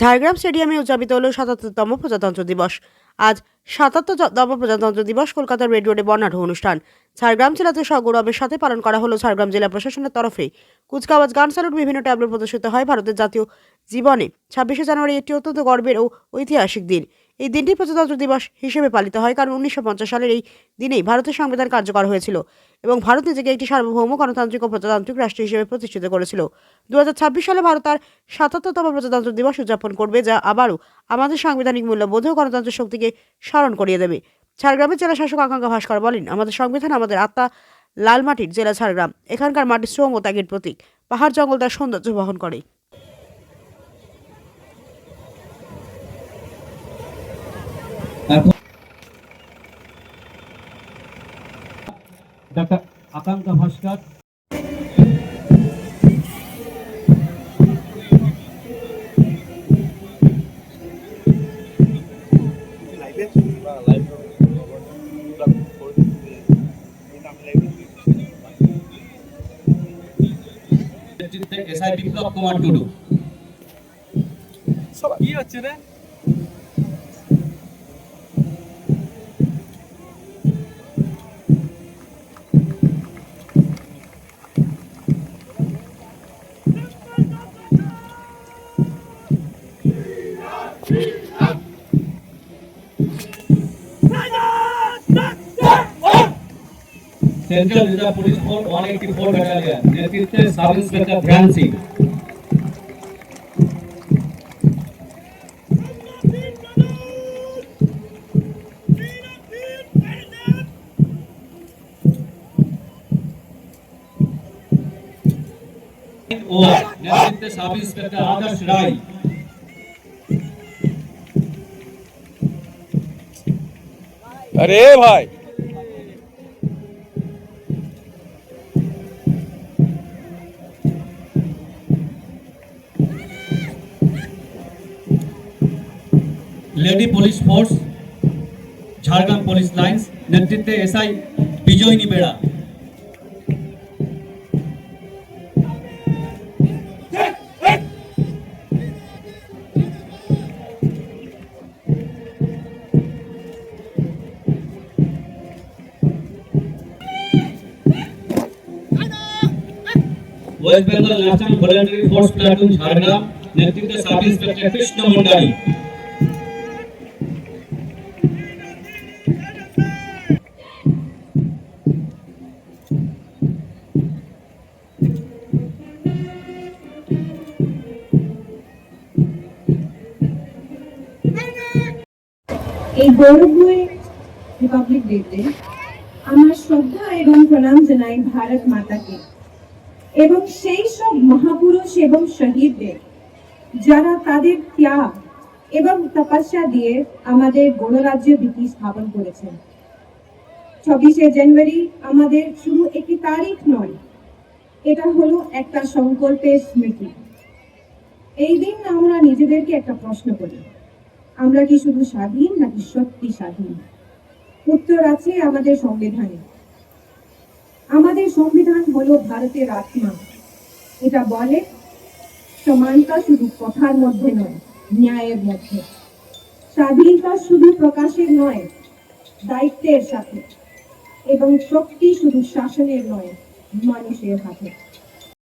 ঝাড়গ্রাম স্টেডিয়ামে উদযাপিত হল সাতাত্তরতম প্রজাতন্ত্র দিবস। আজ সাতাত্তরতম প্রজাতন্ত্র দিবস কলকাতার রেড রোডে বর্ণাঢ্য অনুষ্ঠান। ঝাড়গ্রাম জেলাতে সগৌরবের সাথে পালন করা হলো ঝাড়গ্রাম জেলা প্রশাসনের তরফে। কুচকাওয়াজ গান স্যালুট বিভিন্ন ট্যাবলো প্রদর্শিত হয় ভারতের জাতীয় জীবনে। ছাব্বিশে জানুয়ারি একটি অত্যন্ত গর্বের ও ঐতিহাসিক দিন। এই দিনটি প্রজাতন্ত্র দিবস হিসেবে পালিত হয় কারণ উনিশশো পঞ্চাশ সালের এই দিনেই ভারতের সংবিধান কার্যকর হয়েছিল এবং ভারত নিজেকে একটি সার্বভৌম গণতান্ত্রিক ও প্রজাতান্ত্রিক রাষ্ট্র হিসেবে প্রতিষ্ঠিত করেছিল। দু হাজার ছাব্বিশ সালে ভারত তার সাতাত্তরতম প্রজাতন্ত্র দিবস উদযাপন করবে, যা আবারও আমাদের সাংবিধানিক মূল্যবোধ ও গণতন্ত্রের শক্তিকে স্মরণ করিয়ে দেবে। ঝাড়গ্রামের জেলা শাসক আকাঙ্ক্ষা ভাস্কর বলেন, আমাদের সংবিধান আমাদের আত্মা, লালমাটির জেলা ঝাড়গ্রাম। এখানকার মাটির শ্রম ও ত্যাগের প্রতীক। পাহাড় জঙ্গল তার সৌন্দর্য বহন করে। ডাক্তার আকাঙ্ক্ষা ভাস্কর। এসআই বিপ্লব কুমার টুডু। কি হচ্ছে রে? सेंट्रल जिला police force one eighty four battalion नेतृत्व सब इंस्पेक्टर ध्यान सिंह और नेतृत्व सब इंस्पेक्टर आदर्श राय अरे भाई। Lady police force Jharkhand police lines नेतृत्व SI Vijay Beda West Bengal National Volunteer Force platoon Jhargram নেতৃত্বে সাব ইন্সপেক্টর কৃষ্ণ মন্ডারী এই গৌরবময় রিপাবলিক ডেতে আমার শ্রদ্ধা এবং প্রণাম জানাই ভারত মাতাকে এবং সেই সব মহাপুরুষ এবং শহীদদের, যারা তাদের ত্যাগ এবং তপস্যা দিয়ে আমাদের গণরাজ্য ব্রিটিশ স্থাপন করেছেন। ছাব্বিশে জানুয়ারি আমাদের শুধু একটি তারিখ নয়, এটা হলো একটা সংকল্পের স্মৃতি। এই দিন আমরা নিজেদেরকে একটা প্রশ্ন করি, আমরা কি শুধু স্বাধীন নাকি সত্যি স্বাধীন? উত্তর আছে আমাদের সংবিধানে। আমাদের সংবিধান হলো ভারতের আত্মা। এটা বলে, সমানতা শুধু কথার মধ্যে নয়, ন্যায়ের মধ্যে। স্বাধীনতা শুধু প্রকাশের নয়, দায়িত্বের সাথে। এবং শক্তি শুধু শাসনের নয়, মানুষের হাতে।